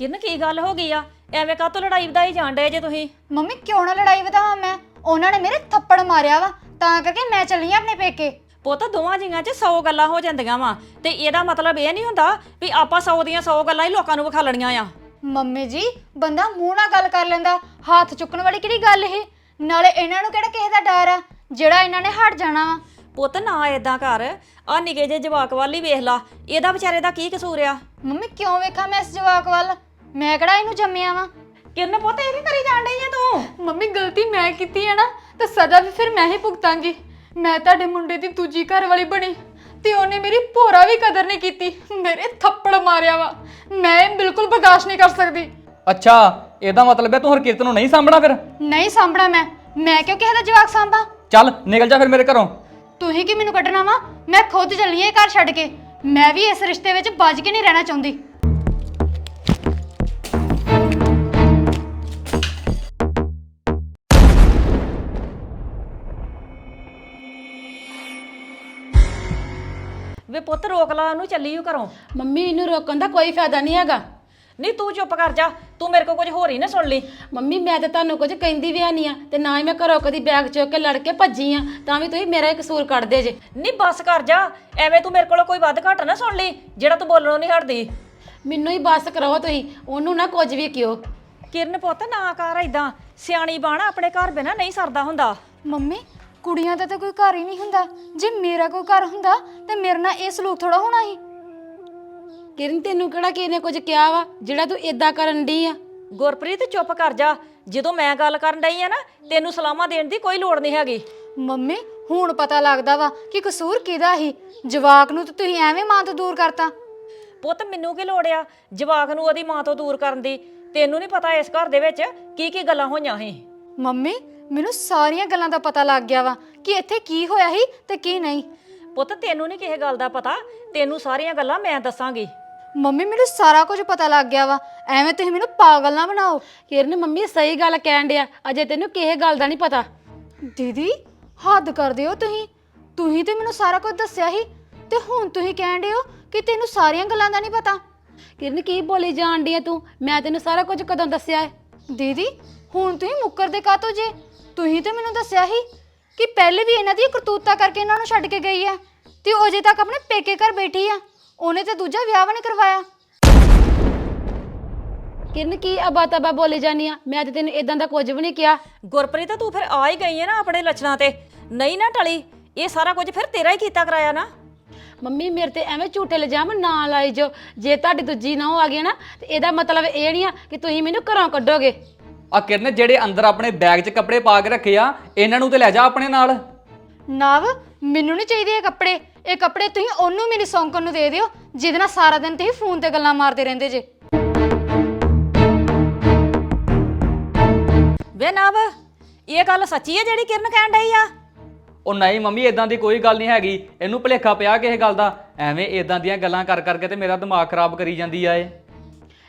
ਕਿਰਨ ਕੀ ਗੱਲ ਹੋ ਗਈ ਆ? ਐਵੇਂ ਕਾਹਤੋਂ ਲੜਾਈ ਵਧਾਈ ਜਾਣ ਡਏ ਜੇ ਤੁਸੀਂ? ਮੰਮੀ ਕਿਉਂ ਨਾ ਲੜਾਈ ਵਧਾਵਾਂ ਮੈਂ? ਉਹਨਾਂ ਨੇ ਮੇਰੇ ਥੱਪੜ ਮਾਰਿਆ ਵਾ ਤਾਂ ਕਰਕੇ ਮੈਂ ਚੱਲੀ ਆਂ ਆਪਣੇ ਪੇਕੇ। ਪੁੱਤ ਦੋਵਾਂ ਜੀਆਂ 'ਚ 100 ਗੱਲਾਂ ਹੋ ਜਾਂਦੀਆਂ ਵਾ ਤੇ ਇਹਦਾ ਮਤਲਬ ਇਹ ਨਹੀਂ ਹੁੰਦਾ ਵੀ ਆਪਾਂ 100 ਦੀਆਂ 100 ਗੱਲਾਂ ਹੀ ਲੋਕਾਂ ਨੂੰ ਵਿਖਾਲਣੀਆਂ ਆ। ਮੰਮੀ ਜੀ ਬੰਦਾ ਮੂੰਹ ਨਾਲ ਗੱਲ ਕਰ ਲੈਂਦਾ ਹੱਥ ਚੁੱਕਣ ਵਾਲੀ ਕਿਹੜੀ ਗੱਲ ਇਹ? ਨਾਲੇ ਇਹਨਾਂ ਨੂੰ ਕਿਹੜਾ ਕਿਸੇ ਦਾ ਡਰ ਆ? ਜਿਹੜਾ ਇਹਨਾਂ ਨੇ ਹਟ ਜਾਣਾ ਵਾ। ਪੁੱਤ ਨਾ ਏਦਾਂ ਕਰ। ਆ ਨਿੱਕੇ ਜੇ ਜਵਾਕ ਵੱਲ ਹੀ ਵੇਖ ਲਾ ਇਹਦਾ ਵਿਚਾਰੇ ਦਾ ਕੀ ਕਸੂਰ ਆ? ਮੰਮੀ ਕਿਉਂ ਵੇਖਾਂ ਮੈਂ ਇਸ ਜਵਾਕ ਵੱਲ? ਮੈਂ ਕਿਹੜਾ ਇਹਨੂੰ ਜੰਮਿਆ ਵਾਂ? ਕਿਰਨ ਪੁੱਤ ਇਹ ਕੀ ਕਰੀ ਜਾਣ ਡਈ ਆ ਤੂੰ? ਮੰਮੀ ਗਲਤੀ ਮੈਂ ਕੀਤੀ ਹੈ ਨਾ ਤਾਂ ਸਜ਼ਾ ਵੀ ਫਿਰ ਮੈਂ ਹੀ ਭੁਗਤਾਂਗੀ। ਮੈਂ ਤੁਹਾਡੇ ਮੁੰਡੇ ਦੀ ਦੂਜੀ ਘਰ ਵਾਲੀ ਬਣੀ ਤੇ ਉਹਨੇ ਮੇਰੀ ਭੋਰਾ ਵੀ ਕਦਰ ਨਹੀਂ ਕੀਤੀ। ਮੇਰੇ ਥੱਪੜ ਮਾਰਿਆ ਵਾ। ਮੈਂ ਇਹ ਬਿਲਕੁਲ ਬਰਦਾਸ਼ਤ ਨਹੀਂ ਕਰ ਸਕਦੀ। ਅੱਛਾ ਇਹਦਾ ਮਤਲਬ ਹੈ ਤੂੰ ਹਰਕਿਰਤ ਨੂੰ ਨਹੀਂ ਸਾਂਭਣਾ ਫਿਰ? ਨਹੀਂ ਸਾਂਭਣਾ ਮੈਂ। ਮੈਂ ਕਿਉਂ ਕਿਸੇ ਦਾ ਜਵਾਕ ਸਾਂਭਾਂ? ਚੱਲ ਨਿਕਲ ਜਾ ਫਿਰ ਮੇਰੇ ਘਰੋਂ। ਤੁਸੀਂ ਕੀ ਮੈਨੂੰ ਕੱਢਣਾ ਵਾ? ਮੈਂ ਖੁਦ ਚੱਲੀ ਆਂ ਇਹ ਘਰ ਛੱਡ ਕੇ। ਮੈਂ ਵੀ ਇਸ ਰਿਸ਼ਤੇ ਵਿੱਚ ਵੱਜ ਕੇ ਨਹੀਂ ਰਹਿਣਾ ਚਾਹੁੰਦੀ। ਵੇ ਪੁੱਤ ਰੋਕ ਲਾ ਉਹਨੂੰ ਚੱਲੀ ਓ ਘਰੋਂ। ਮੰਮੀ ਇਹਨੂੰ ਰੋਕਣ ਦਾ ਕੋਈ ਫਾਇਦਾ ਨਹੀਂ ਹੈਗਾ। ਨਹੀਂ ਤੂੰ ਚੁੱਪ ਕਰ ਜਾ ਤੂੰ ਮੇਰੇ ਕੋਲ ਕੁਝ ਹੋਰ ਹੀ ਨਾ ਸੁਣ ਲਈ। ਮੰਮੀ ਮੈਂ ਤੇ ਤੁਹਾਨੂੰ ਕੁਝ ਕਹਿੰਦੀ ਵੀ ਨਹੀਂ ਆ ਤੇ ਨਾ ਹੀ ਮੈਂ ਘਰੋਂ ਕਦੀ ਬੈਗ ਚੁੱਕ ਕੇ ਲੜ ਕੇ ਭੱਜੀ ਆ ਤਾਂ ਵੀ ਤੁਸੀਂ ਮੇਰਾ ਹੀ ਕਸੂਰ ਕੱਢਦੇ ਜੇ। ਨਹੀਂ ਬੱਸ ਕਰ ਜਾ ਐਵੇਂ ਤੂੰ ਮੇਰੇ ਕੋਲੋਂ ਕੋਈ ਵੱਧ ਘੱਟ ਨਾ ਸੁਣ ਲਈ ਜਿਹੜਾ ਤੂੰ ਬੋਲਣੋਂ ਨਹੀਂ ਹਟਦੀ। ਮੈਨੂੰ ਹੀ ਬੱਸ ਕਰਾਓ ਤੁਸੀਂ ਉਹਨੂੰ ਨਾ ਕੁਝ ਵੀ ਕਿਓ ਕਿਰਨ ਪੁੱਤ ਨਾ ਕਰ ਏਦਾਂ। ਸਿਆਣੀ ਬਾਣਾ ਆਪਣੇ ਘਰ ਬਿਨਾ ਨਹੀਂ ਸਰਦਾ ਹੁੰਦਾ। ਮੰਮੀ ਕੁੜੀਆਂ ਦਾ ਤਾਂ ਕੋਈ ਘਰ ਹੀ ਨਹੀਂ ਹੁੰਦਾ। ਜੇ ਮੇਰਾ ਕੋਈ ਘਰ ਹੁੰਦਾ ਤੇ ਮੇਰੇ ਨਾਲ ਇਹ ਸਲੂਕ ਥੋੜਾ ਹੋਣਾ ਸੀ। ਕਿਰਨ ਤੈਨੂੰ ਕਿਹੜਾ ਕਿਸੇ ਨੇ ਕੁਝ ਕਿਹਾ ਵਾ? ਜਿਹੜਾ ਤੂੰ ਇਦਾਂ ਕਰਨ ਡਈ ਆ? ਗੁਰਪ੍ਰੀਤ ਚੁੱਪ ਕਰ ਜਾ। ਜਦੋਂ ਮੈਂ ਗੱਲ ਕਰਨ ਡਈ ਆ ਨਾ ਤੈਨੂੰ ਸਲਾਮਾਂ ਦੇਣ ਦੀ ਕੋਈ ਲੋੜ ਨਹੀਂ ਹੈਗੀ। ਮੰਮੀ ਹੁਣ ਪਤਾ ਲੱਗਦਾ ਵਾ ਕਿ ਕਸੂਰ ਕਿਹਦਾ ਸੀ। ਜਵਾਕ ਨੂੰ ਤਾਂ ਤੁਸੀਂ ਐਵੇਂ ਮਾਂ ਤੋਂ ਦੂਰ ਕਰਤਾ। ਪੁੱਤ ਮੈਨੂੰ ਕੀ ਲੋੜ ਆ? ਜਵਾਕ ਨੂੰ ਉਹਦੀ ਮਾਂ ਤੋਂ ਦੂਰ ਕਰਨ ਦੀ। ਤੈਨੂੰ ਨਹੀਂ ਪਤਾ ਇਸ ਘਰ ਦੇ ਵਿੱਚ ਕੀ ਕੀ ਗੱਲਾਂ ਹੋਈਆਂ ਸੀ। ਮੰਮੀ ਮੈਨੂੰ ਸਾਰੀਆਂ ਗੱਲਾਂ ਦਾ ਪਤਾ ਲੱਗ ਗਿਆ ਵਾ ਕਿ ਇੱਥੇ ਕੀ ਹੋਇਆ ਸੀ ਤੇ ਕੀ ਨਹੀਂ। ਪੁੱਤ ਤੈਨੂੰ ਨਹੀਂ ਕਿਸੇ ਗੱਲ ਦਾ ਪਤਾ? ਤੈਨੂੰ ਸਾਰੀਆਂ ਗੱਲਾਂ ਮੈਂ ਦੱਸਾਂਗੀ। ਮੰਮੀ ਮੈਨੂੰ ਸਾਰਾ ਕੁਝ ਪਤਾ ਲੱਗ ਗਿਆ ਵਾ। ਐਵੇਂ ਤੁਸੀਂ ਮੈਨੂੰ ਪਾਗਲ ਨਾ ਬਣਾਓ। ਕਿਰਨ ਮੰਮੀ ਸਹੀ ਗੱਲ ਕਹਿਣ ਡਿਆ। ਅਜੇ ਤੈਨੂੰ ਕਿਸੇ ਗੱਲ ਦਾ ਨਹੀਂ ਪਤਾ। ਦੀਦੀ ਹੱਦ ਕਰਦੇ ਹੋ ਤੁਸੀਂ। ਤੁਸੀਂ ਤੇ ਮੈਨੂੰ ਸਾਰਾ ਕੁਝ ਦੱਸਿਆ ਸੀ। ਤੇ ਹੁਣ ਤੁਸੀਂ ਕਹਿਣ ਡਏ ਹੋ ਕਿ ਤੈਨੂੰ ਸਾਰੀਆਂ ਗੱਲਾਂ ਦਾ ਨਹੀਂ ਪਤਾ। ਕਿਰਨ ਕੀ ਬੋਲੀ ਜਾਣ ਡਈ ਆ ਤੂੰ? ਮੈਂ ਤੈਨੂੰ ਸਾਰਾ ਕੁਝ ਕਦੋਂ ਦੱਸਿਆ ਹੈ? ਦੀਦੀ ਹੁਣ ਤੁਸੀਂ ਮੁੱਕਰਦੇ ਕਾਤੋਂ ਜੇ? ਤੁਸੀਂ ਤੇ ਮੈਨੂੰ ਦੱਸਿਆ ਸੀ ਕਿ ਪਹਿਲੇ ਵੀ ਇਹਨਾਂ ਦੀ ਕਰਤੂਤਾ ਕਰਕੇ ਇਹਨਾਂ ਨੂੰ ਛੱਡ ਕੇ ਗਈ ਆ ਤੇ ਉਹ ਅਜੇ ਤੱਕ ਆਪਣੇ ਪੇਕੇ ਘਰ ਬੈਠੀ ਆ। ਉਹਨੇ ਤੇ ਦੂਜਾ ਵਿਆਹ ਵੀ ਨਹੀਂ ਕਰਵਾਇਆ। ਕਿਰਨ ਕੀ ਅਬਾ ਤਬਾ ਬੋਲੀ ਜਾਨੀ ਆ? ਮੈਂ ਤੇ ਤੈਨੂੰ ਇਦਾਂ ਦਾ ਕੁਝ ਵੀ ਨਹੀਂ ਕਿਹਾ। ਗੁਰਪ੍ਰੀਤ ਤੂੰ ਫਿਰ ਆ ਹੀ ਗਈ ਹੈ ਨਾ ਆਪਣੇ ਲੱਛਣਾਂ ਤੇ। ਨਹੀਂ ਨਾ ਟਲੀ ਇਹ ਸਾਰਾ ਕੁਝ ਫਿਰ ਤੇਰਾ ਹੀ ਕੀਤਾ ਕਰਾਇਆ ਨਾ। ਮੰਮੀ ਮੇਰੇ ਤੇ ਐਵੇਂ ਝੂਠੇ ਇਲਜ਼ਾਮ ਨਾ ਲਾਈ ਜੋ ਜੇ ਤੁਹਾਡੀ ਦੂਜੀ ਨਾ ਆ ਗਈ ਨਾ ਤੇ ਇਹਦਾ ਮਤਲਬ ਇਹ ਨਹੀਂ ਆ ਕਿ ਤੁਸੀਂ ਮੈਨੂੰ ਘਰੋਂ ਕੱਢੋਗੇ। ਆ ਕਿਰਨ ਜਿਹੜੇ ਅੰਦਰ ਆਪਣੇ ਬੈਗ 'ਚ ਕੱਪੜੇ ਪਾ ਕੇ ਰੱਖੇ ਆ ਇਹਨਾਂ ਨੂੰ ਤੇ ਲੈ ਜਾ ਆਪਣੇ ਨਾਲ। ਨਵ ਮੈਨੂੰ ਨਹੀਂ ਚਾਹੀਦੇ ਇਹ ਕੱਪੜੇ। ਇਹ ਕੱਪੜੇ ਤੁਸੀਂ ਉਹਨੂੰ ਮੇਰੀ ਸੌਂਕਣ ਨੂੰ ਦੇ ਦਿਓ ਜਿਹਦੇ ਨਾਲ ਸਾਰਾ ਦਿਨ ਤੁਸੀਂ ਫੋਨ ਤੇ ਗੱਲਾਂ ਮਾਰਦੇ ਰਹਿੰਦੇ ਜੇ। ਵੇ ਨਵ ਇਹ ਗੱਲ ਸੱਚੀ ਹੈ ਜਿਹੜੀ ਕਿਰਨ ਕਹਿਣ ਡਈ ਆ? ਉਹ ਨਹੀਂ ਮੰਮੀ ਇਦਾਂ ਦੀ ਕੋਈ ਗੱਲ ਨਹੀਂ ਹੈਗੀ। ਇਹਨੂੰ ਭੁਲੇਖਾ ਪਿਆ ਕਿਸੇ ਗੱਲ ਦਾ। ਐਵੇਂ ਇਦਾਂ ਦੀਆਂ ਗੱਲਾਂ ਕਰ ਕਰਕੇ ਤੇ ਮੇਰਾ ਦਿਮਾਗ ਖਰਾਬ ਕਰੀ ਜਾਂਦੀ ਆ ਇਹ।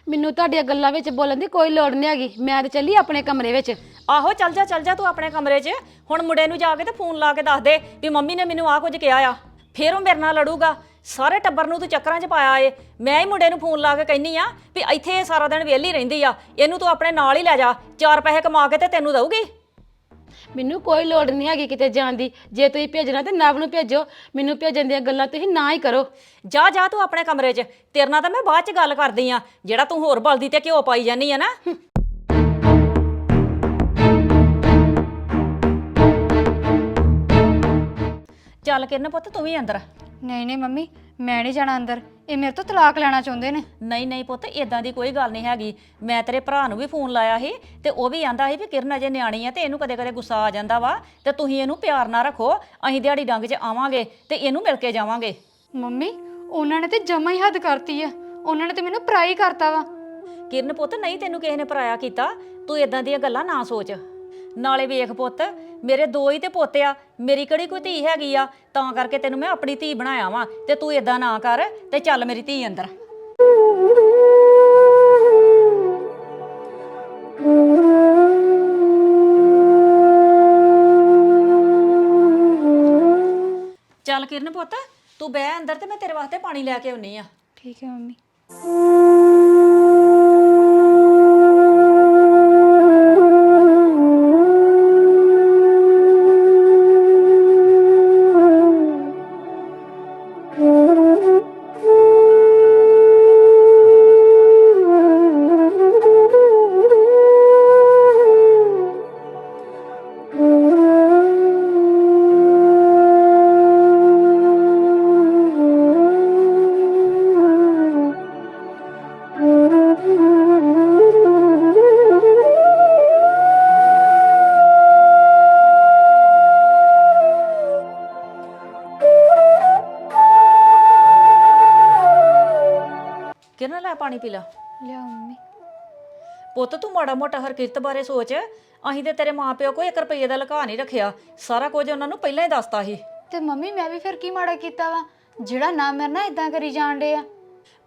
ਮੈਨੂੰ ਤੁਹਾਡੀਆਂ ਗੱਲਾਂ ਵਿੱਚ ਬੋਲਣ ਦੀ ਕੋਈ ਲੋੜ ਨਹੀਂ ਹੈਗੀ। ਮੈਂ ਤੇ ਚੱਲੀ ਆਪਣੇ ਕਮਰੇ ਵਿੱਚ। ਆਹੋ, ਚੱਲ ਜਾ ਚੱਲ ਜਾ ਤੂੰ ਆਪਣੇ ਕਮਰੇ 'ਚ। ਹੁਣ ਮੁੰਡੇ ਨੂੰ ਜਾ ਕੇ ਤੇ ਫੋਨ ਲਾ ਕੇ ਦੱਸ ਦੇ ਵੀ ਮੰਮੀ ਨੇ ਮੈਨੂੰ ਆਹ ਕੁਝ ਕਿਹਾ ਆ। ਫੇਰ ਉਹ ਮੇਰੇ ਨਾਲ ਲੜੂਗਾ। ਸਾਰੇ ਟੱਬਰ ਨੂੰ ਤੂੰ ਚੱਕਰਾਂ 'ਚ ਪਾਇਆ ਏ। ਮੈਂ ਹੀ ਮੁੰਡੇ ਨੂੰ ਫੋਨ ਲਾ ਕੇ ਕਹਿੰਨੀ ਆ ਵੀ ਇੱਥੇ ਇਹ ਸਾਰਾ ਦਿਨ ਵਿਹਲੀ ਰਹਿੰਦੀ ਆ। ਇਹਨੂੰ ਤੂੰ ਆਪਣੇ ਨਾਲ ਹੀ ਲੈ ਜਾ। ਚਾਰ ਪੈਸੇ ਕਮਾ ਕੇ ਤੇ ਤੈਨੂੰ ਦਊਗੀ। ਮੈਨੂੰ ਕੋਈ ਲੋੜ ਨਹੀਂ ਹੈਗੀ ਕਿਤੇ ਜਾਣ ਦੀ। ਜੇ ਤੁਸੀਂ ਭੇਜਣਾ ਤੇ ਨਵ ਨੂੰ ਭੇਜੋ। ਮੈਨੂੰ ਭੇਜਣ ਦੀਆਂ ਗੱਲਾਂ ਤੁਸੀਂ ਨਾ ਹੀ ਕਰੋ। ਜਾ ਜਾ ਤੂੰ ਆਪਣੇ ਕਮਰੇ 'ਚ। ਤੇਰੇ ਨਾਲ ਤਾਂ ਮੈਂ ਬਾਅਦ 'ਚ ਗੱਲ ਕਰਦੀ ਆ। ਜਿਹੜਾ ਤੂੰ ਹੋਰ ਬਲਦੀ ਤੇ ਘਿਓ ਪਾਈ ਜਾਨੀ ਆ ਨਾ। ਚੱਲ ਕਿਰਨ ਪੁੱਤ ਤੂੰ ਵੀ ਅੰਦਰ ਨਹੀਂ ਨਹੀਂ ਮੰਮੀ। ਮੈਂ ਨਹੀਂ ਜਾਣਾ ਅੰਦਰ। ਇਹ ਮੇਰੇ ਤੋਂ ਤਲਾਕ ਲੈਣਾ ਚਾਹੁੰਦੇ ਨੇ। ਨਹੀਂ ਨਹੀਂ ਪੁੱਤ ਇਦਾਂ ਦੀ ਕੋਈ ਗੱਲ ਨਹੀਂ ਹੈਗੀ। ਮੈਂ ਤੇਰੇ ਭਰਾ ਨੂੰ ਵੀ ਫੋਨ ਲਾਇਆ ਸੀ ਤੇ ਉਹ ਵੀ ਆਂਦਾ ਸੀ ਵੀ ਕਿਰਨ ਅਜੇ ਨਿਆਣੀ ਆ ਤੇ ਇਹਨੂੰ ਕਦੇ ਕਦੇ ਗੁੱਸਾ ਆ ਜਾਂਦਾ ਵਾ ਤੇ ਤੁਸੀਂ ਇਹਨੂੰ ਪਿਆਰ ਨਾਲ ਰੱਖੋ। ਅਸੀਂ ਦਿਹਾੜੀ ਡੰਗ 'ਚ ਆਵਾਂਗੇ ਤੇ ਇਹਨੂੰ ਮਿਲ ਕੇ ਜਾਵਾਂਗੇ। ਮੰਮੀ ਉਹਨਾਂ ਨੇ ਤੇ ਜਮਾ ਹੀ ਹੱਦ ਕਰਤੀ ਆ। ਉਹਨਾਂ ਨੇ ਤੇ ਮੈਨੂੰ ਪਰਾਈ ਕਰਤਾ ਵਾ। ਕਿਰਨ ਪੁੱਤ ਨਹੀਂ ਤੈਨੂੰ ਕਿਸੇ ਨੇ ਪਰਾਇਆ ਕੀਤਾ। ਤੂੰ ਇਦਾਂ ਦੀਆਂ ਗੱਲਾਂ ਨਾ ਸੋਚ। ਨਾਲੇ ਵੇਖ ਪੁੱਤ, ਮੇਰੇ ਦੋ ਹੀ ਤੇ ਪੁੱਤ ਆ, ਮੇਰੀ ਕਿਹੜੀ ਕੋਈ ਧੀ ਹੈਗੀ ਆ? ਤਾਂ ਕਰਕੇ ਤੈਨੂੰ ਮੈਂ ਆਪਣੀ ਧੀ ਬਣਾਇਆ ਵਾਂ, ਤੇ ਤੂੰ ਇਦਾਂ ਨਾ ਕਰ ਤੇ ਚੱਲ ਮੇਰੀ ਧੀ ਅੰਦਰ। ਚੱਲ ਕਿਰਨ ਪੁੱਤ, ਤੂੰ ਬਹਿ ਅੰਦਰ ਤੇ ਮੈਂ ਤੇਰੇ ਵਾਸਤੇ ਪਾਣੀ ਲੈ ਕੇ ਆਉਣੀ ਆ। ਠੀਕ ਹੈ ਮੰਮੀ। ਪਾਣੀ ਪੀ ਲਾ? ਲਿਆ ਮੰਮੀ। ਪੁੱਤ ਤੂੰ ਮਾੜਾ ਮੋਟਾ ਹਰਕਿਰਤ ਬਾਰੇ ਸੋਚ। ਅਸੀਂ ਤੇ ਤੇਰੇ ਮਾਪਿਓ ਕੋਈ 1 ਰੁਪਏ ਦਾ ਲੁਕਾ ਨਹੀਂ ਰੱਖਿਆ। ਸਾਰਾ ਕੁਝ ਉਹਨਾਂ ਨੂੰ ਪਹਿਲਾਂ ਹੀ ਦੱਸਤਾ ਸੀ। ਤੇ ਮੰਮੀ ਮੈਂ ਵੀ ਫਿਰ ਕੀ ਮਾੜਾ ਕੀਤਾ ਵਾ? ਜਿਹੜਾ ਨਾ ਮੇਰੇ ਨਾਲ ਇਦਾਂ ਕਰੀ ਜਾਣ ਡੇ ਆ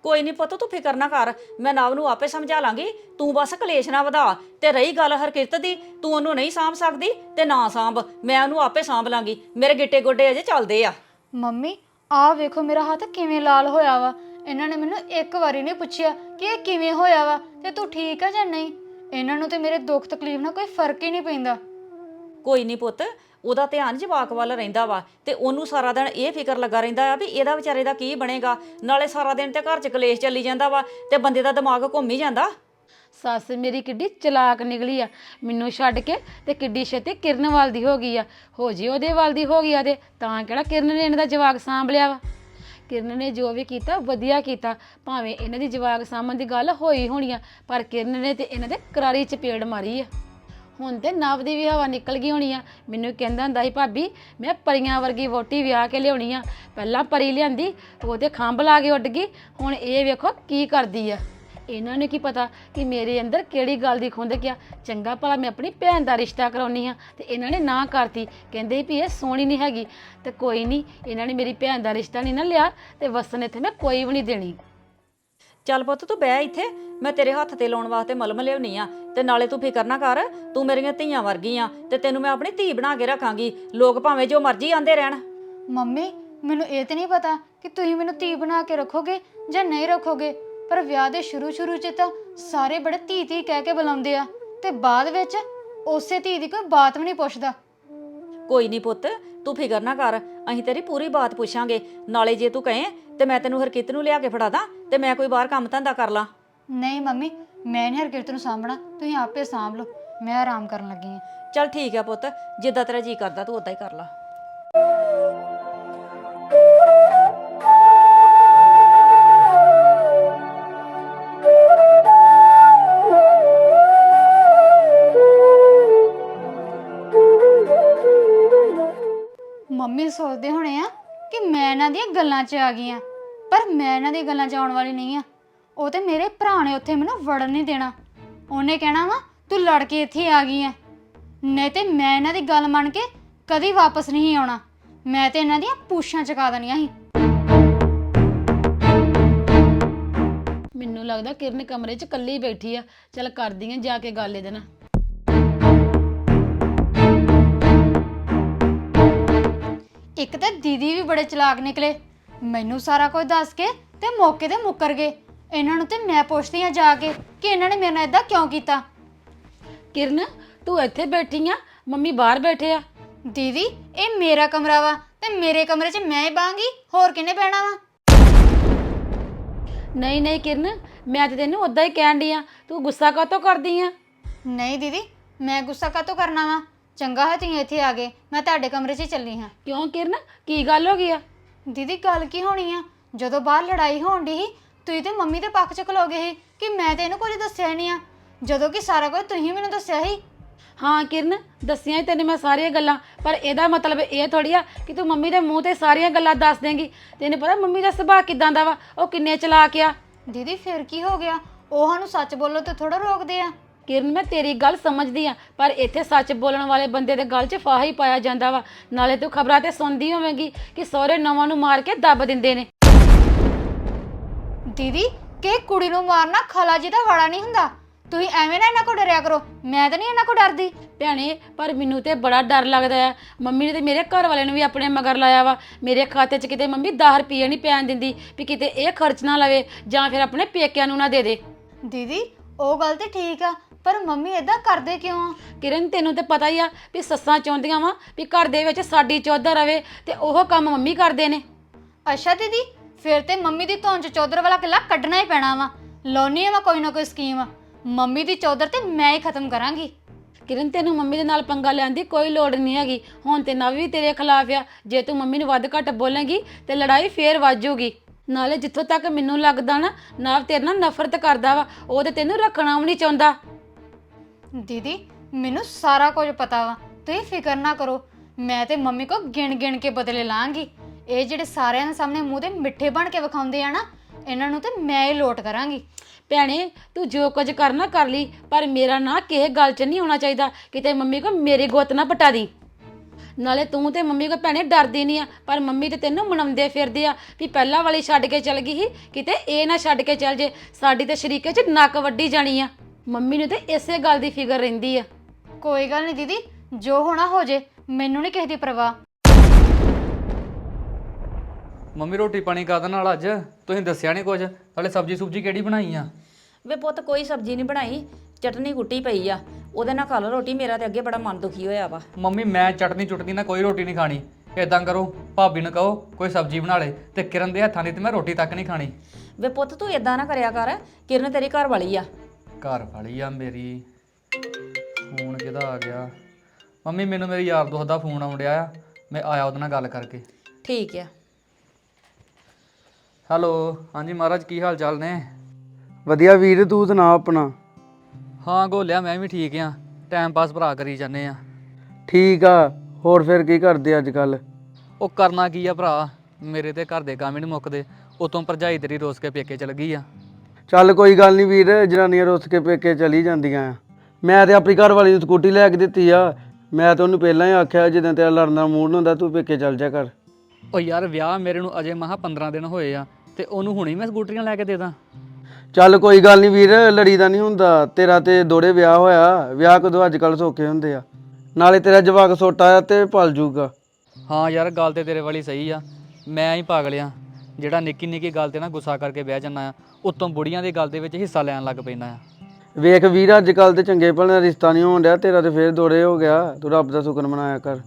ਕੋਈ ਨਹੀਂ ਪੁੱਤ ਤੂੰ ਫਿਕਰ ਨਾ ਕਰ। ਮੈਂ ਨਵ ਨੂੰ ਆਪੇ ਸਮਝਾ ਲਾਂਗੀ। ਤੂੰ ਬਸ ਕਲੇਸ਼ ਨਾ ਵਧਾ। ਤੇ ਰਹੀ ਗੱਲ ਹਰਕਿਰਤ ਦੀ ਤੂੰ ਉਹਨੂੰ ਨਹੀਂ ਸਾਂਭ ਸਕਦੀ ਤੇ ਨਾ ਸਾਂਭ। ਮੈਂ ਉਹਨੂੰ ਆਪੇ ਸਾਂਭ ਲਾਂਗੀ। ਮੇਰੇ ਗਿੱਟੇ ਗੋਡੇ ਅਜੇ ਚੱਲਦੇ ਆ। ਮੰਮੀ ਆਹ ਵੇਖੋ ਮੇਰਾ ਹੱਥ ਕਿਵੇਂ ਲਾਲ ਹੋਇਆ ਵਾ। ਇਹਨਾਂ ਨੇ ਮੈਨੂੰ ਇੱਕ ਵਾਰੀ ਨਹੀਂ ਪੁੱਛਿਆ ਕਿ ਇਹ ਕਿਵੇਂ ਹੋਇਆ ਵਾ ਤੇ ਤੂੰ ਠੀਕ ਆ ਜਾਂ ਨਹੀਂ? ਇਹਨਾਂ ਨੂੰ ਤੇ ਮੇਰੇ ਦੁੱਖ ਤਕਲੀਫ ਨਾਲ ਕੋਈ ਫ਼ਰਕ ਹੀ ਨਹੀਂ ਪੈਂਦਾ। ਕੋਈ ਨਹੀਂ ਪੁੱਤ ਉਹਦਾ ਧਿਆਨ ਜਵਾਕ ਵੱਲ ਰਹਿੰਦਾ ਵਾ ਤੇ ਉਹਨੂੰ ਸਾਰਾ ਦਿਨ ਇਹ ਫਿਕਰ ਲੱਗਾ ਰਹਿੰਦਾ ਆ ਵੀ ਇਹਦਾ ਵਿਚਾਰੇ ਦਾ ਕੀ ਬਣੇਗਾ ਨਾਲੇ ਸਾਰਾ ਦਿਨ ਤੇ ਘਰ 'ਚ ਕਲੇਸ਼ ਚੱਲੀ ਜਾਂਦਾ ਵਾ ਤੇ ਬੰਦੇ ਦਾ ਦਿਮਾਗ ਘੁੰਮ ਹੀ ਜਾਂਦਾ। ਸੱਸ ਮੇਰੀ ਕਿੱਡੀ ਚਲਾਕ ਨਿਕਲੀ ਆ ਮੈਨੂੰ ਛੱਡ ਕੇ ਤੇ ਕਿੱਡੀ ਛੇਤੀ ਕਿਰਨ ਵੱਲ ਦੀ ਹੋ ਗਈ ਆ। ਹੋ ਜੀ ਉਹਦੇ ਵੱਲ ਦੀ ਹੋ ਗਈ ਆ ਤੇ ਤਾਂ ਕਿਹੜਾ ਕਿਰਨ ਨੇ ਇਹਨਾਂ ਦਾ ਜਵਾਕ ਸਾਂਭ ਲਿਆ ਵਾ? ਕਿਰਨ ਨੇ ਜੋ ਵੀ ਕੀਤਾ, ਵਧੀਆ ਕੀਤਾ। ਭਾਵੇਂ ਇਹਨਾਂ ਦੀ ਜਵਾਕ ਸਾਂਭਣ ਦੀ ਗੱਲ ਹੋਈ ਹੋਣੀ ਆ, ਪਰ ਕਿਰਨ ਨੇ ਤੇ ਇਹਨਾਂ ਦੇ ਕਰਾਰੀ ਚ ਪੇੜ ਮਾਰੀ ਆ। ਹੁਣ ਤੇ ਨਵ ਦੀ ਵੀ ਹਵਾ ਨਿਕਲ ਗਈ ਹੋਣੀ ਆ। ਮੈਨੂੰ ਕਹਿੰਦਾ ਹੁੰਦਾ ਸੀ, ਭਾਬੀ, ਮੈਂ ਪਰੀਆਂ ਵਰਗੀ ਵੋਟੀ ਵਿਆਹ ਕੇ ਲਿਆਉਣੀ ਆ। ਪਹਿਲਾਂ ਪਰੀ ਲਿਆਂਦੀ ਉਹ ਤੇ ਖੰਭ ਲਾ ਕੇ ਉੱਡ ਗਈ। ਹੁਣ ਇਹ ਵੇਖੋ ਕੀ ਕਰਦੀ ਆ। ਇਹਨਾਂ ਨੂੰ ਕੀ ਪਤਾ ਕਿ ਮੇਰੇ ਅੰਦਰ ਕਿਹੜੀ ਗੱਲ ਦੀ ਖੁੰਦਕ ਆ ਚੰਗਾ ਭਲਾ ਮੈਂ ਆਪਣੀ ਭੈਣ ਦਾ ਰਿਸ਼ਤਾ ਕਰਾਉਣੀ ਆ। ਤੇ ਇਹਨਾਂ ਨੇ ਨਾ ਕਰਤੀ। ਕਹਿੰਦੇ ਵੀ ਇਹ ਸੋਹਣੀ ਨਹੀਂ ਹੈਗੀ। ਤੇ ਕੋਈ ਨਹੀਂ ਇਹਨਾਂ ਨੇ ਮੇਰੀ ਭੈਣ ਦਾ ਰਿਸ਼ਤਾ ਨਹੀਂ ਨਾ ਲਿਆ ਤੇ ਵਸਣ ਇੱਥੇ ਮੈਂ ਕੋਈ ਵੀ ਨਹੀਂ ਦੇਣੀ। ਚੱਲ ਪੁੱਤ ਤੂੰ ਬਹਿ ਇੱਥੇ। ਮੈਂ ਤੇਰੇ ਹੱਥ ਤੇ ਲਾਉਣ ਵਾਸਤੇ ਮਲਮ ਲਿਆਉਣੀ ਆ। ਤੇ ਨਾਲੇ ਤੂੰ ਫਿਕਰ ਨਾ ਕਰ ਤੂੰ ਮੇਰੀਆਂ ਧੀਆਂ ਵਰਗੀ ਆ। ਤੇ ਤੈਨੂੰ ਮੈਂ ਆਪਣੀ ਧੀ ਬਣਾ ਕੇ ਰੱਖਾਂਗੀ। ਲੋਕ ਭਾਵੇਂ ਜੋ ਮਰਜ਼ੀ ਆਂਦੇ ਰਹਿਣ। ਮੰਮੀ ਮੈਨੂੰ ਇਹ ਤੇ ਨਹੀਂ ਪਤਾ ਕਿ ਤੁਸੀਂ ਮੈਨੂੰ ਧੀ ਬਣਾ ਕੇ ਰੱਖੋਗੇ ਜਾਂ ਨਹੀਂ ਰੱਖੋਗੇ। ਪਰ ਵਿਆਹ ਦੇ ਸ਼ੁਰੂ ਸ਼ੁਰੂ 'ਚ ਤਾਂ ਸਾਰੇ ਬੜੇ ਧੀ ਧੀ ਕਹਿ ਕੇ ਬੁਲਾਉਂਦੇ ਆ ਤੇ ਬਾਅਦ ਵਿੱਚ ਉਸੇ ਧੀ ਦੀ ਕੋਈ ਬਾਤ ਵੀ ਨਹੀਂ ਪੁੱਛਦਾ। ਕੋਈ ਨਹੀਂ ਪੁੱਤ ਤੂੰ ਫਿਕਰ ਨਾ ਕਰ ਅਸੀਂ ਤੇਰੀ ਪੂਰੀ ਬਾਤ ਪੁੱਛਾਂਗੇ। ਨਾਲੇ ਜੇ ਤੂੰ ਕਹੇ ਤੇ ਮੈਂ ਤੈਨੂੰ ਹਰਕਿਤ ਨੂੰ ਲਿਆ ਕੇ ਫੜਾ ਦਾਂ ਤੇ ਮੈਂ ਕੋਈ ਬਾਹਰ ਕੰਮ ਧੰਦਾ ਕਰ ਲਾਂ। ਨਹੀਂ ਮੰਮੀ ਮੈਂ ਨਹੀਂ ਹਰਕਿਰਤ ਨੂੰ ਸਾਂਭਣਾ ਤੁਸੀਂ ਆਪੇ ਸਾਂਭ ਲਓ ਮੈਂ ਆਰਾਮ ਕਰਨ ਲੱਗੀ ਹਾਂ। ਚੱਲ ਠੀਕ ਆ ਪੁੱਤ ਜਿੱਦਾਂ ਤੇਰਾ ਜੀ ਕਰਦਾ ਤੂੰ ਉਦਾਂ ਹੀ ਕਰ ਲਾ। ਮੰਮੀ ਸੋਚਦੇ ਹੋਣੇ ਆ ਕਿ ਮੈਂ ਇਹਨਾਂ ਦੀਆਂ ਗੱਲਾਂ 'ਚ ਆ ਗਈ ਆ, ਪਰ ਮੈਂ ਇਹਨਾਂ ਦੀਆਂ ਗੱਲਾਂ 'ਚ ਆਉਣ ਵਾਲੀ ਨਹੀਂ ਆ। ਉਹ ਤੇ ਮੇਰੇ ਭਰਾ ਨੇ ਉੱਥੇ ਮੈਨੂੰ ਵੜਨ ਨਹੀਂ ਦੇਣਾ। ਉਹਨੇ ਕਹਿਣਾ ਵਾ, ਤੂੰ ਲੜ ਕੇ ਇੱਥੇ ਆ ਗਈ ਆ। ਨਹੀਂ ਤੇ ਮੈਂ ਇਹਨਾਂ ਦੀ ਗੱਲ ਮੰਨ ਕੇ ਕਦੀ ਵਾਪਸ ਨਹੀਂ ਆਉਣਾ। ਮੈਂ ਤੇ ਇਹਨਾਂ ਦੀਆਂ ਪੂਛਾਂ ਚਕਾ ਦੇਣੀਆਂ ਸੀ। ਮੈਨੂੰ ਲੱਗਦਾ ਕਿਰਨ ਕਮਰੇ 'ਚ ਇਕੱਲੀ ਬੈਠੀ ਆ। ਚੱਲ ਕਰਦੀ ਆ ਜਾ ਕੇ ਗੱਲ ਇਹਦੇ ਨਾਲ। ਦੀਦੀ ਵੀ ਬੜੇ ਚਲਾਕ ਨਿਕਲੇ। ਮੈਨੂੰ ਸਾਰਾ ਕੁਝ ਦੱਸ ਕੇ ਤੇ ਮੌਕੇ ਤੇ ਮੁੱਕਰ ਗਏ। ਇਹਨਾਂ ਨੂੰ ਤੇ ਮੈਂ ਪੁੱਛਦੀ ਆ ਜਾ ਕੇ ਕਿ ਇਹਨਾਂ ਨੇ ਮੇਰੇ ਨਾਲ ਇਦਾਂ ਕਿਉਂ ਕੀਤਾ? ਕਿਰਨ ਤੂੰ ਇੱਥੇ ਬੈਠੀ ਆ ਮੰਮੀ ਬਾਹਰ ਬੈਠੇ ਆ। ਦੀਦੀ ਇਹ ਮੇਰਾ ਕਮਰਾ ਵਾ ਤੇ ਮੇਰੇ ਕਮਰੇ 'ਚ ਮੈਂ ਹੀ ਬਾਂਗੀ ਹੋਰ ਕਿਹਨੇ ਬਹਿਣਾ ਵਾ? ਨਹੀਂ ਨਹੀਂ ਕਿਰਨ ਮੈਂ ਤੇ ਤੈਨੂੰ ਉਦਾਂ ਹੀ ਕਹਿਣ ਡਈ ਆ ਤੂੰ ਗੁੱਸਾ ਕਾਤੋਂ ਕਰਦੀ ਆ? ਨਹੀਂ ਦੀਦੀ ਮੈਂ ਗੁੱਸਾ ਕਾਤੋਂ ਕਰਨਾ ਵਾ? ਚੰਗਾ ਹੈ ਤੁਸੀਂ ਇੱਥੇ ਆ ਗਏ ਮੈਂ ਤੁਹਾਡੇ ਕਮਰੇ 'ਚ ਹੀ ਚੱਲੀ ਹਾਂ। ਕਿਉਂ ਕਿਰਨ? ਕੀ ਗੱਲ ਹੋ ਗਈ ਆ? ਦੀਦੀ ਗੱਲ ਕੀ ਹੋਣੀ ਆ? ਜਦੋਂ ਬਾਹਰ ਲੜਾਈ ਹੋਣ ਦੀ ਸੀ ਤੁਸੀਂ ਤੇ ਮੰਮੀ ਦੇ ਪੱਖ 'ਚ ਖਲੋਗੇ ਸੀ ਕਿ ਮੈਂ ਤੇ ਇਹਨੂੰ ਕੁਝ ਦੱਸਿਆ ਹੀ ਨਹੀਂ ਆ। ਜਦੋਂ ਕਿ ਸਾਰਾ ਕੁਝ ਤੁਸੀਂ ਮੈਨੂੰ ਦੱਸਿਆ ਸੀ। ਹਾਂ ਕਿਰਨ ਦੱਸਿਆ ਹੀ ਤੈਨੂੰ ਮੈਂ ਸਾਰੀਆਂ ਗੱਲਾਂ ਪਰ ਇਹਦਾ ਮਤਲਬ ਇਹ ਥੋੜੀ ਆ ਕਿ ਤੂੰ ਮੰਮੀ ਦੇ ਮੂੰਹ ਤੇ ਸਾਰੀਆਂ ਗੱਲਾਂ ਦੱਸ ਦੇਂਗੀ। ਤੈਨੂੰ ਪਤਾ ਮੰਮੀ ਦਾ ਸੁਭਾਅ ਕਿਦਾਂ ਦਾ ਵਾ? ਉਹ ਕਿੰਨੇ ਚਲਾਕ ਆ? ਦੀਦੀ ਫਿਰ ਕੀ ਹੋ ਗਿਆ? ਉਹ ਸਾਨੂੰ ਸੱਚ ਬੋਲੋ ਤੇ ਥੋੜਾ ਰੋਕਦੇ ਆ। ਕਿਰਨ ਮੈਂ ਤੇਰੀ ਗੱਲ ਸਮਝਦੀ ਆ ਪਰ ਇੱਥੇ ਸੱਚ ਬੋਲਣ ਵਾਲੇ ਬੰਦੇ ਦੇ ਗੱਲ 'ਚ ਫਾਹਾ ਹੀ ਪਾਇਆ ਜਾਂਦਾ ਵਾ। ਨਾਲੇ ਤੂੰ ਖਬਰਾਂ ਤੇ ਸੁਣਦੀ ਹੋਵੇਂਗੀ ਕਿ ਸਹੁਰੇ ਨਵਾਂ ਨੂੰ ਮਾਰ ਕੇ ਦੱਬ ਦਿੰਦੇ ਨੇ। ਦੀਦੀ ਕਿ ਕੁੜੀ ਨੂੰ ਮਾਰਨਾ ਖਲਾ ਜੀ ਦਾ ਵਾੜਾ ਨਹੀਂ ਹੁੰਦਾ? ਤੁਸੀਂ ਐਵੇਂ ਨਾ ਇਹਨਾਂ ਕੋ ਡਰਿਆ ਕਰੋ। ਮੈਂ ਤਾਂ ਨਹੀਂ ਇਹਨਾਂ ਕੋ ਡਰਦੀ। ਭੈਣੇ ਪਰ ਮੈਨੂੰ ਤੇ ਬੜਾ ਡਰ ਲੱਗਦਾ ਆ। ਮੰਮੀ ਨੇ ਤੇ ਮੇਰੇ ਘਰ ਵਾਲੇ ਨੂੰ ਵੀ ਆਪਣੇ ਮਗਰ ਲਾਇਆ ਵਾ। ਮੇਰੇ ਖਾਤੇ 'ਚ ਕਿਤੇ ਮੰਮੀ 10 ਰੁਪਏ ਨਹੀਂ ਪੈਣ ਦਿੰਦੀ ਵੀ ਕਿਤੇ ਇਹ ਖਰਚ ਨਾ ਲਵੇ ਜਾਂ ਫਿਰ ਆਪਣੇ ਪੇਕਿਆਂ ਨੂੰ ਨਾ ਦੇ ਦੇ। ਦੀਦੀ ਉਹ ਗੱਲ ਤੇ ਠੀਕ ਆ ਪਰ ਮੰਮੀ ਇਦਾਂ ਕਰਦੇ ਕਿਉਂ ਆ? ਕਿਰਨ ਤੈਨੂੰ ਤੇ ਪਤਾ ਹੀ ਆ ਵੀ ਸੱਸਾਂ ਚਾਹੁੰਦੀਆਂ ਵਾ ਵੀ ਘਰ ਦੇ ਵਿੱਚ ਸਾਡੀ ਚੌਧਰ ਰਵੇ ਤੇ ਉਹ ਕੰਮ ਮੰਮੀ ਕਰਦੇ ਨੇ। ਅੱਛਾ ਦੀਦੀ ਫਿਰ ਤੇ ਮੰਮੀ ਦੀ ਧੌਣ ਚ ਚੌਧਰ ਵਾਲਾ ਕਿੱਲਾ ਕੱਢਣਾ ਹੀ ਪੈਣਾ ਵਾ। ਲਾਉਣੀ ਆ ਮੈਂ ਕੋਈ ਨਾ ਕੋਈ ਸਕੀਮ। ਮੰਮੀ ਦੀ ਚੌਧਰ ਤੇ ਮੈਂ ਹੀ ਖਤਮ ਕਰਾਂਗੀ। ਕਿਰਨ ਤੈਨੂੰ ਮੰਮੀ ਦੇ ਨਾਲ ਪੰਗਾ ਲੈਣ ਦੀ ਕੋਈ ਲੋੜ ਨਹੀਂ ਹੈਗੀ। ਹੁਣ ਤੇ ਨਵ ਵੀ ਤੇਰੇ ਖਿਲਾਫ ਆ। ਜੇ ਤੂੰ ਮੰਮੀ ਨੂੰ ਵੱਧ ਘੱਟ ਬੋਲੇਂਗੀ ਤੇ ਲੜਾਈ ਫੇਰ ਵੱਜੂਗੀ ਨਾਲੇ ਜਿੱਥੋਂ ਤੱਕ ਮੈਨੂੰ ਲੱਗਦਾ ਨਾ ਨਵ ਤੇਰੇ ਨਾਲ ਨਫ਼ਰਤ ਕਰਦਾ ਵਾ ਉਹ ਤੇ ਤੈਨੂੰ ਰੱਖਣਾ ਵੀ ਨਹੀਂ ਚਾਹੁੰਦਾ। ਦੀਦੀ, ਮੈਨੂੰ ਸਾਰਾ ਕੁਝ ਪਤਾ ਵਾ। ਤੁਸੀਂ ਫਿਕਰ ਨਾ ਕਰੋ, ਮੈਂ ਤੇ ਮੰਮੀ ਕੋ ਗਿਣ ਗਿਣ ਕੇ ਬਦਲੇ ਲਾਂਗੀ। ਇਹ ਜਿਹੜੇ ਸਾਰਿਆਂ ਦੇ ਸਾਹਮਣੇ ਮੂੰਹ ਦੇ ਮਿੱਠੇ ਬਣ ਕੇ ਵਿਖਾਉਂਦੇ ਆ ਨਾ, ਇਹਨਾਂ ਨੂੰ ਤੇ ਮੈਂ ਹੀ ਲੋਟ ਕਰਾਂਗੀ। ਭੈਣੇ, ਤੂੰ ਜੋ ਕੁਝ ਕਰਨਾ ਕਰ ਲਈ, ਪਰ ਮੇਰਾ ਨਾਂ ਕਿਸੇ ਗੱਲ 'ਚ ਨਹੀਂ ਹੋਣਾ ਚਾਹੀਦਾ, ਕਿਤੇ ਮੰਮੀ ਕੋ ਮੇਰੀ ਗੁੱਤ ਨਾ ਪਟਾ ਦੀ। ਨਾਲੇ ਤੂੰ ਤੇ ਮੰਮੀ ਕੋ ਭੈਣੇ ਡਰਦੀ ਨਹੀਂ ਆ, ਪਰ ਮੰਮੀ ਤੇ ਤੈਨੂੰ ਮਨਾਉਂਦੇ ਫਿਰਦੇ ਆ ਵੀ ਪਹਿਲਾਂ ਵਾਲੀ ਛੱਡ ਕੇ ਚਲ ਗਈ ਸੀ, ਕਿਤੇ ਇਹ ਨਾ ਛੱਡ ਕੇ ਚਲ ਜੇ, ਸਾਡੀ ਤੇ ਸ਼ਰੀਕੇ 'ਚ ਨੱਕ ਵੱਡੀ ਜਾਣੀ ਆ। ਮੰਮੀ ਨੂੰ ਤੇ ਇਸੇ ਗੱਲ ਦੀ ਫਿਕਰ ਰਹਿੰਦੀ ਆ। ਕੋਈ ਗੱਲ ਨਹੀਂ ਦੀਦੀ ਜੋ ਹੋਣਾ ਹੋ ਜੇ ਮੈਨੂੰ ਨਹੀਂ ਕਿਸੇ ਦੀ ਪਰਵਾਹ। ਮੰਮੀ ਰੋਟੀ ਪਾਣੀ ਕਾਹਦੇ ਨਾਲ ਅੱਜ? ਤੁਸੀਂ ਦੱਸਿਆ ਨਹੀਂ ਕੁਝ ਹਲੇ ਸਬਜੀ ਸੁਬਜੀ ਕਿਹੜੀ ਬਣਾਈ ਆ? ਵੇ ਪੁੱਤ ਕੋਈ ਸਬਜ਼ੀ ਨਹੀਂ ਬਣਾਈ ਚਟਨੀ ਕੁੱਟੀ ਪਈ ਆ। ਉਹਦੇ ਨਾਲ ਖਾ ਲਓ ਰੋਟੀ ਮੇਰਾ ਤੇ ਅੱਗੇ ਬੜਾ ਮਨ ਦੁਖੀ ਹੋਇਆ ਵਾ। ਮੰਮੀ ਮੈਂ ਚਟਨੀ ਚੁਟਨੀ ਨਾਲ ਕੋਈ ਰੋਟੀ ਨਹੀਂ ਖਾਣੀ। ਇਦਾਂ ਕਰੋ ਭਾਬੀ ਨੂੰ ਕਹੋ ਕੋਈ ਸਬਜੀ ਬਣਾ ਲੇ ਤੇ ਕਿਰਨ ਦੇ ਹੱਥਾਂ ਦੀ ਤੇ ਮੈਂ ਰੋਟੀ ਤੱਕ ਨਹੀਂ ਖਾਣੀ। ਵੇ ਪੁੱਤ ਤੂੰ ਇਦਾਂ ਨਾ ਕਰਿਆ ਕਰ ਕਿਰਨ ਤੇਰੀ ਘਰ ਵਾਲੀ ਆ। ਘਰ ਵਾਲੀ ਆ ਮੇਰੀ। ਫੋਨ ਕਿਹਦਾ ਆ ਗਿਆ? ਮੰਮੀ ਮੈਨੂੰ ਮੇਰੇ ਯਾਰ ਦੋਸਤ ਦਾ ਫੋਨ ਆਉਣ ਡਿਆ ਆ। ਮੈਂ ਆਇਆ ਉਹਦੇ ਨਾਲ ਗੱਲ ਕਰਕੇ। ਠੀਕ ਆ। ਹੈਲੋ ਹਾਂਜੀ ਮਹਾਰਾਜ ਕੀ ਹਾਲ ਚਾਲ ਨੇ? ਵਧੀਆ ਵੀਰ ਤੂੰ ਸੁਣਾ ਆਪਣਾ? ਹਾਂ ਗੋਲਿਆ ਮੈਂ ਵੀ ਠੀਕ ਆ। ਟਾਈਮ ਪਾਸ ਭਰਾ ਕਰੀ ਜਾਂਦੇ ਆ। ਠੀਕ ਆ ਹੋਰ ਫਿਰ ਕੀ ਕਰਦੇ ਅੱਜ ਕੱਲ ਉਹ ਕਰਨਾ ਕੀ ਆ ਭਰਾ? ਮੇਰੇ ਤੇ ਘਰ ਦੇ ਕੰਮ ਹੀ ਨਹੀਂ ਮੁੱਕਦੇ। ਉਤੋਂ ਭਰਜਾਈ ਤੇਰੀ ਰੋਸ ਕੇ ਪੇਕੇ ਚਲ ਗਈ ਆ। ਚੱਲ ਕੋਈ ਗੱਲ ਨਹੀਂ ਵੀਰ ਜਨਾਨੀਆਂ ਰੁੱਸ ਕੇ ਪੇਕੇ ਚਲੀ ਜਾਂਦੀਆਂ ਆ। ਮੈਂ ਤੇ ਆਪਣੀ ਘਰ ਵਾਲੀ ਨੂੰ ਸਕੂਟੀ ਲੈ ਕੇ ਦਿੱਤੀ ਆ। ਮੈਂ ਤਾਂ ਉਹਨੂੰ ਪਹਿਲਾਂ ਹੀ ਆਖਿਆ ਜਦੋਂ ਤੇਰਾ ਲੜਨ ਦਾ ਮੂਡ ਹੁੰਦਾ ਤੂੰ ਪੇਕੇ ਚੱਲ ਜਾ ਕਰ ਉਹ ਯਾਰ ਵਿਆਹ ਮੇਰੇ ਨੂੰ ਅਜੇ ਮਹਾ 15 ਦਿਨ ਹੋਏ ਆ ਤੇ ਉਹਨੂੰ ਹੁਣੇ ਮੈਂ ਸਕੂਟਰੀਆਂ ਲੈ ਕੇ ਦੇ ਦਾਂ। ਚੱਲ ਕੋਈ ਗੱਲ ਨਹੀਂ ਵੀਰ ਲੜੀ ਦਾ ਨਹੀਂ ਹੁੰਦਾ। ਤੇਰਾ ਤੇ ਦੋੜੇ ਵਿਆਹ ਹੋਇਆ ਵਿਆਹ ਕਦੋਂ ਅੱਜ ਕੱਲ ਸੌਖੇ ਹੁੰਦੇ ਆ। ਨਾਲੇ ਤੇਰਾ ਜਵਾਕ ਛੋਟਾ ਆ ਤੇ ਪਲ ਜੂਗਾ। ਹਾਂ ਯਾਰ ਗੱਲ ਤੇ ਤੇਰੇ ਵਾਲੀ ਸਹੀ ਆ। ਮੈਂ ਹੀ ਪਾਗਲ ਆ। ਜਿਹੜਾ ਨਿੱਕੀ ਨਿੱਕੀ ਗੱਲ ਤੇ ਨਾ ਗੁੱਸਾ ਕਰਕੇ ਬਹਿ ਜਾਂਦਾ ਆ ਉਤੋਂ ਬੁੜੀਆਂ ਦੀ ਗੱਲ ਦੇ ਵਿੱਚ ਹਿੱਸਾ ਲੈਣ ਲੱਗ ਪੈਂਦਾ ਆ। ਵੇਖ ਵੀਰ ਅੱਜ ਕੱਲ ਤੇ ਚੰਗੇ ਭਲੇ ਦਾ ਰਿਸ਼ਤਾ ਨਹੀਂ ਹੋਣ ਡਿਆ ਤੇਰਾ ਤੇ ਫੇਰ ਦੋੜੇ ਹੋ ਗਿਆ। ਤੂੰ ਰੱਬ ਦਾ ਸ਼ੁਕਰ ਮਨਾਇਆ ਕਰ।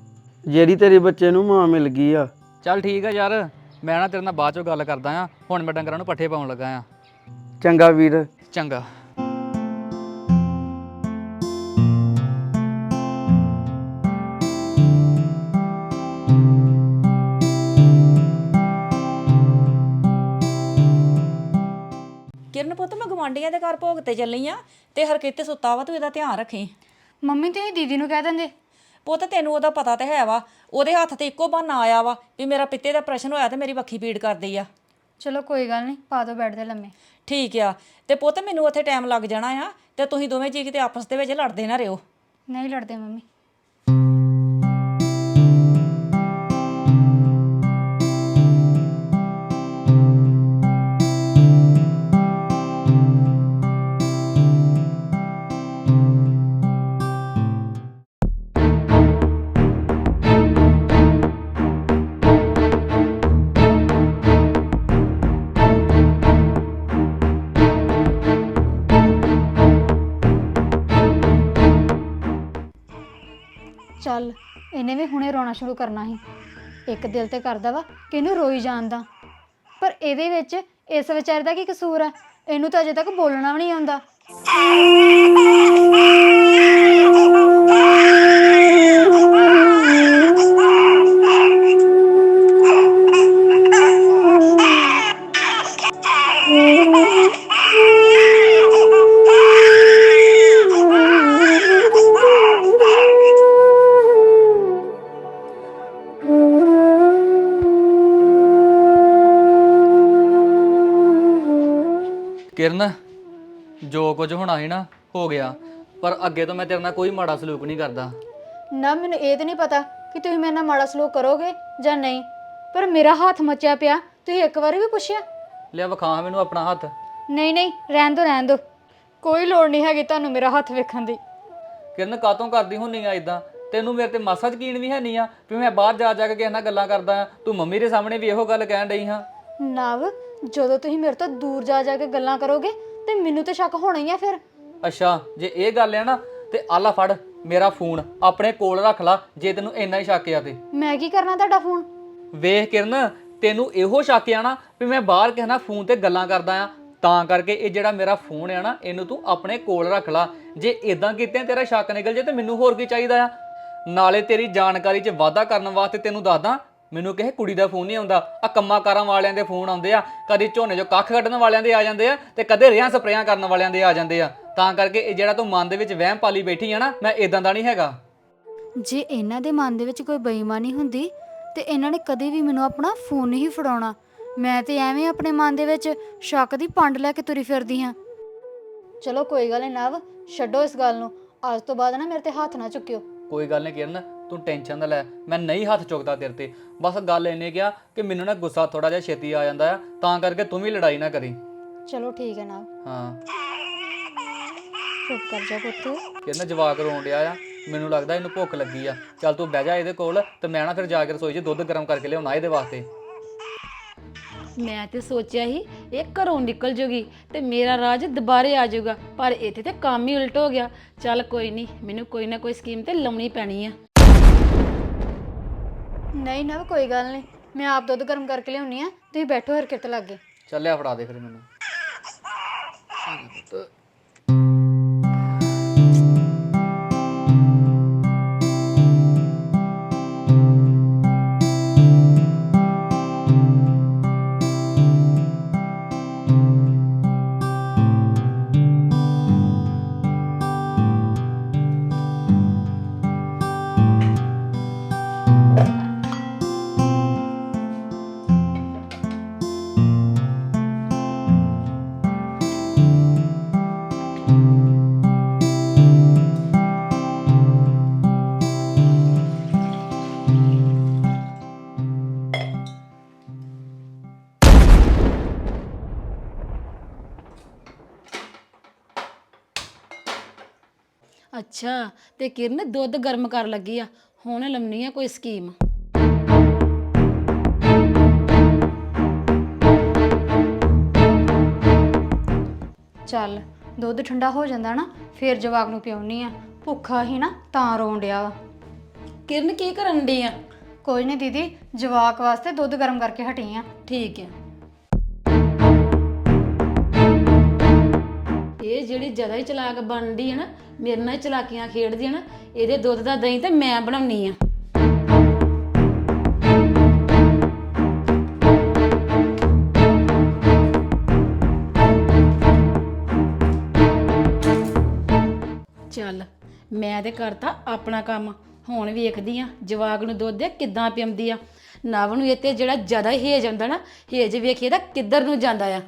ਜਿਹੜੀ ਤੇਰੇ ਬੱਚੇ ਨੂੰ ਮਾਂ ਮਿਲ ਗਈ ਆ। ਚੱਲ ਠੀਕ ਆ ਯਾਰ ਮੈਂ ਨਾ ਤੇਰੇ ਨਾਲ ਬਾਅਦ ਚੋਂ ਗੱਲ ਕਰਦਾ ਆ। ਹੁਣ ਮੈਂ ਡੰਗਰਾਂ ਨੂੰ ਪੱਠੇ ਪਾਉਣ ਲੱਗਾ ਆ। ਚੰਗਾ ਵੀਰ। ਚੰਗਾ। ਗਵਾਂਡੀਆਂ ਦੇ ਘਰ ਭੋਗ ਤੇ ਚੱਲੀ ਆ ਤੇ ਹਰਕਿਤ ਸੁੱਤਾ ਵਾ ਤੂੰ ਇਹਦਾ ਧਿਆਨ ਰੱਖੀ। ਮੰਮੀ ਤੁਸੀਂ ਦੀਦੀ ਨੂੰ ਕਹਿ ਦਿੰਦੇ? ਪੁੱਤ ਤੈਨੂੰ ਉਹਦਾ ਪਤਾ ਤੇ ਹੈ ਵਾ ਉਹਦੇ ਹੱਥ ਤੇ ਇੱਕੋ ਬਹਾਨਾ ਆਇਆ ਵਾ ਵੀ ਮੇਰਾ ਪਿੱਤੇ ਦਾ ਪ੍ਰਸ਼ਨ ਹੋਇਆ ਤੇ ਮੇਰੀ ਵੱਖੀ ਪੀੜ ਕਰਦੀ ਆ। ਚਲੋ ਕੋਈ ਗੱਲ ਨਹੀਂ ਪਾ ਦੋ ਬੈੱਡ ਤੇ ਲੰਮੇ। ਠੀਕ ਆ ਤੇ ਪੁੱਤ ਮੈਨੂੰ ਉੱਥੇ ਟਾਈਮ ਲੱਗ ਜਾਣਾ ਆ ਤੇ ਤੁਸੀਂ ਦੋਵੇਂ ਜੀ ਕਿਤੇ ਆਪਸ ਦੇ ਵਿੱਚ ਲੜਦੇ ਨਾ ਰਿਓ ਨਹੀਂ ਲੜਦੇ ਮੰਮੀ। ਚੱਲ, ਇਹਨੇ ਵੀ ਹੁਣੇ ਰੋਣਾ ਸ਼ੁਰੂ ਕਰਨਾ ਸੀ। ਇੱਕ ਦਿਲ ਤੇ ਕਰਦਾ ਵਾ ਕਿ ਇਹਨੂੰ ਰੋਈ ਜਾਂਦਾ ਪਰ ਇਹਦੇ ਵਿੱਚ ਇਸ ਵਿਚਾਰੇ ਦਾ ਕੀ ਕਸੂਰ ਆ? ਇਹਨੂੰ ਤਾਂ ਅਜੇ ਤੱਕ ਬੋਲਣਾ ਵੀ ਨਹੀਂ ਆਉਂਦਾ। ਕਿਰਨ ਜੋ ਕੁਝ ਹੋਣਾ ਸੀ ਨਾ ਹੋ ਗਿਆ। ਪਰ ਅੱਗੇ ਤੋਂ ਮੈਂ ਤੇਰੇ ਨਾਲ ਕੋਈ ਮਾੜਾ ਸਲੂਕ ਨਹੀਂ ਕਰਦਾ। ਨਾ ਮੈਨੂੰ ਇਹ ਤਾਂ ਨਹੀਂ ਪਤਾ ਕਿ ਤੁਸੀਂ ਮੇਰੇ ਨਾਲ ਮਾੜਾ ਸਲੂਕ ਕਰੋਗੇ ਜਾਂ ਨਹੀਂ। ਪਰ ਮੇਰਾ ਹੱਥ ਮੱਚਿਆ ਪਿਆ ਤੁਸੀਂ ਇੱਕ ਵਾਰੀ ਵੀ ਪੁੱਛਿਆ? ਲਿਆ ਵਿਖਾ ਮੈਨੂੰ ਆਪਣਾ ਹੱਥ। ਨਹੀਂ ਨਹੀਂ ਰਹਿਣ ਦੋ ਰਹਿਣ ਦੋ। ਕੋਈ ਲੋੜ ਨਹੀਂ ਹੈਗੀ ਤੁਹਾਨੂੰ ਮੇਰਾ ਹੱਥ ਵੇਖਣ ਦੀ। ਕਿਰਨ ਕਾਤੋਂ ਕਰਦੀ ਹੁੰਨੀ ਆ ਇਦਾਂ ਤੈਨੂੰ ਮੇਰੇ ਤੇ ਮਾਸਾ ਯਕੀਨ ਵੀ ਹੈ ਨਹੀਂ ਆ ਵੀ ਮੈਂ ਬਾਹਰ ਜਾ ਜਾ ਕੇ ਕਿਸੇ ਨਾਲ ਗੱਲਾਂ ਕਰਦਾ ਆ। ਤੂੰ ਮੰਮੀ ਦੇ ਸਾਹਮਣੇ ਵੀ ਇਹੋ ਗੱਲ ਕਹਿਣ ਡਈ ਹਾਂ। ਨਵ ਜਦੋਂ ਤੁਸੀਂ ਮੇਰੇ ਤੋਂ ਦੂਰ ਜਾ ਜਾ ਕੇ ਗੱਲਾਂ ਕਰੋਗੇ ਤੇ ਮੈਨੂੰ ਤੇ ਸ਼ੱਕ ਹੋਣਾ ਹੀ ਆ ਫਿਰ। ਅੱਛਾ ਜੇ ਇਹ ਗੱਲ ਹੈ ਨਾ ਤੇ ਆਲਾ ਫੜ ਮੇਰਾ ਫੋਨ ਆਪਣੇ ਕੋਲ ਰੱਖ ਲਾ ਜੇ ਤੈਨੂੰ ਇੰਨਾ ਹੀ ਸ਼ੱਕ ਆ ਤੇ। ਮੈਂ ਕੀ ਕਰਨਾ ਤੁਹਾਡਾ ਫੋਨ? ਵੇਖ ਕਿਰਨ ਤੈਨੂੰ ਇਹੋ ਸ਼ੱਕ ਆ ਨਾ ਵੀ ਮੈਂ ਬਾਹਰ ਕਿਸੇ ਨਾਲ ਫੋਨ ਤੇ ਗੱਲਾਂ ਕਰਦਾ ਆ। ਤਾਂ ਕਰਕੇ ਇਹ ਜਿਹੜਾ ਮੇਰਾ ਫੋਨ ਆ ਨਾ ਇਹਨੂੰ ਤੂੰ ਆਪਣੇ ਕੋਲ ਰੱਖ ਲਾ। ਜੇ ਇਦਾਂ ਕੀਤੇ ਤੇਰਾ ਸ਼ੱਕ ਨਿਕਲ ਜੇ ਤੇ ਮੈਨੂੰ ਹੋਰ ਕੀ ਚਾਹੀਦਾ ਆ? ਨਾਲੇ ਤੇਰੀ ਜਾਣਕਾਰੀ 'ਚ ਵਾਧਾ ਕਰਨ ਵਾਸਤੇ ਤੈਨੂੰ ਦੱਸਦਾ ਮੈਨੂੰ ਕਿਸੇ ਕੁੜੀ ਦਾ ਫੋਨ ਨਹੀਂ ਆਉਂਦਾ। ਆ ਕੰਮਾਂ ਕਾਰਾਂ ਵਾਲਿਆਂ ਦੇ ਫੋਨ ਆਉਂਦੇ ਆ ਕਦੀ ਝੋਨੇ 'ਚੋਂ ਕੱਖ ਕੱਢਣ ਵਾਲਿਆਂ ਦੇ ਆ ਜਾਂਦੇ ਆ ਤੇ ਕਦੇ ਰਿਆਂ ਸਪਰੇਆਂ ਕਰਨ ਵਾਲਿਆਂ ਦੇ ਆ ਜਾਂਦੇ ਆ। ਤਾਂ ਕਰਕੇ ਇਹ ਜਿਹੜਾ ਤੂੰ ਮਨ ਦੇ ਵਿੱਚ ਵਹਿਮ ਪਾਲੀ ਬੈਠੀ ਆ ਨਾ ਮੈਂ ਇਦਾਂ ਦਾ ਨਹੀਂ ਹੈਗਾ। ਜੇ ਇਹਨਾਂ ਦੇ ਮਨ ਦੇ ਵਿੱਚ ਕੋਈ ਬੇਈਮਾਨੀ ਹੁੰਦੀ ਤੇ ਇਹਨਾਂ ਨੇ ਕਦੇ ਵੀ ਮੈਨੂੰ ਆਪਣਾ ਫੋਨ ਨਹੀਂ ਫੜਾਉਣਾ। ਮੈਂ ਤੇ ਐਵੇਂ ਆਪਣੇ ਮਨ ਦੇ ਵਿੱਚ ਸ਼ੱਕ ਦੀ ਪੰਡ ਲੈ ਕੇ ਤੁਰੀ ਫਿਰਦੀ ਹਾਂ। ਚਲੋ ਕੋਈ ਗੱਲ ਨਹੀਂ ਨਵ ਛੱਡੋ ਇਸ ਗੱਲ ਨੂੰ। ਅੱਜ ਤੋਂ ਬਾਅਦ ਨਾ ਮੇਰੇ ਤੇ ਹੱਥ ਨਾ ਚੁੱਕਿਓ। ਕੋਈ ਗੱਲ ਨਹੀਂ ਕਿਰਨ ਤੂੰ ਟੈਨਸ਼ਨ ਨਾ ਲੈ ਮੈਂ ਨਹੀਂ ਹੱਥ ਚੁੱਕਦਾ ਤੇਰੇ ਤੇ। ਬਸ ਗੱਲ ਇਹਨੇ ਕਿਹਾ ਕਿ ਮੈਨੂੰ ਨਾ ਗੁੱਸਾ ਥੋੜਾ ਜਿਹਾ ਛੇਤੀ ਆ ਜਾਂਦਾ ਆ ਤਾਂ ਕਰਕੇ ਤੂੰ ਵੀ ਲੜਾਈ ਨਾ ਕਰੀ। ਚਲੋ ਠੀਕ ਹੈ ਨਵ ਹਾਂ। ਚੁੱਪ ਕਰ ਜਾ ਪੁੱਤ। ਕਿਰਨ ਜਵਾਕ ਰੋਣ ਡਿਆ ਆ ਮੈਨੂੰ ਲੱਗਦਾ ਇਹਨੂੰ ਭੁੱਖ ਲੱਗੀ ਆ। ਚੱਲ ਤੂੰ ਬਹਿ ਜਾ ਇਹਦੇ ਕੋਲ ਤੇ ਮੈਂ ਨਾ ਫਿਰ ਜਾ ਕੇ ਰਸੋਈ 'ਚ ਦੁੱਧ ਗਰਮ ਕਰਕੇ ਲਿਆਉਣਾ ਇਹਦੇ ਵਾਸਤੇ। ਮੈਂ ਤੇ ਸੋਚਿਆ ਸੀ ਇਹ ਘਰੋਂ ਨਿਕਲ ਜੂਗੀ ਤੇ ਮੇਰਾ ਰਾਜ ਦੁਬਾਰੇ ਆ ਜਾਊਗਾ ਪਰ ਇੱਥੇ ਤੇ ਕੰਮ ਹੀ ਉਲਟ ਹੋ ਗਿਆ। ਚੱਲ ਕੋਈ ਨਹੀਂ ਮੈਨੂੰ ਕੋਈ ਨਾ ਕੋਈ ਸਕੀਮ ਤੇ ਲਾਉਣੀ ਪੈਣੀ ਆ। ਨਹੀਂ ਨਾ, ਕੋਈ ਗੱਲ ਨਹੀਂ। ਮੈਂ ਆਪ ਦੁੱਧ ਗਰਮ ਕਰਕੇ ਲਿਆਉਣੀ ਆ। ਤੁਸੀਂ ਬੈਠੋ ਹਰਕਤ ਲੱਗੇ। ਚੱਲਿਆ ਫੜਾ ਦੇ ਫਿਰ ਮੈਨੂੰ। ਅੱਛਾ ਤੇ ਕਿਰਨ ਦੁੱਧ ਗਰਮ ਕਰ ਲੱਗੀ ਆ। ਹੁਣ ਲੰਮੀ ਆ ਕੋਈ ਸਕੀਮ। ਚੱਲ ਦੁੱਧ ਠੰਡਾ ਹੋ ਜਾਂਦਾ ਨਾ ਫੇਰ ਜਵਾਕ ਨੂੰ ਪਿਉਣੀ ਆ। ਭੁੱਖਾ ਹੀ ਨਾ ਤਾਂ ਰੋਣ ਡਿਆ ਵਾ। ਕਿਰਨ ਕੀ ਕਰਨ ਡਈ ਆ? ਕੋਈ ਨਹੀਂ ਦੀਦੀ ਜਵਾਕ ਵਾਸਤੇ ਦੁੱਧ ਗਰਮ ਕਰਕੇ ਹਟੀ ਆ। ਠੀਕ ਹੈ ਜ਼ਿਆਦਾ ਹੀ ਚਲਾਕ ਬਣਦੀ ਹੈ ਨਾ, ਮੇਰੇ ਨਾਲ ਹੀ ਚਲਾਕੀਆਂ ਖੇਡਦੀ ਹੈ ਨਾ, ਇਹਦੇ ਦੁੱਧ ਦਾ ਦਹੀਂ ਤੇ ਮੈਂ ਬਣਾਉਣੀ ਆ। ਚੱਲ, ਮੈਂ ਤੇ ਕਰਤਾ ਆਪਣਾ ਕੰਮ। ਹੁਣ ਵੇਖਦੀ ਆ ਜਵਾਗ ਨੂੰ ਦੁੱਧ ਦੇ ਕਿੱਦਾਂ ਪਿਆਉਂਦੀ ਆ। ਨਵ ਨੂੰ ਇਹ ਤੇ ਜਿਹੜਾ ਜ਼ਿਆਦਾ ਹੇਜ ਆਉਂਦਾ ਨਾ, ਹੇਜ ਵੇਖੀਏ ਤਾਂ ਕਿੱਧਰ ਨੂੰ ਜਾਂਦਾ ਆ।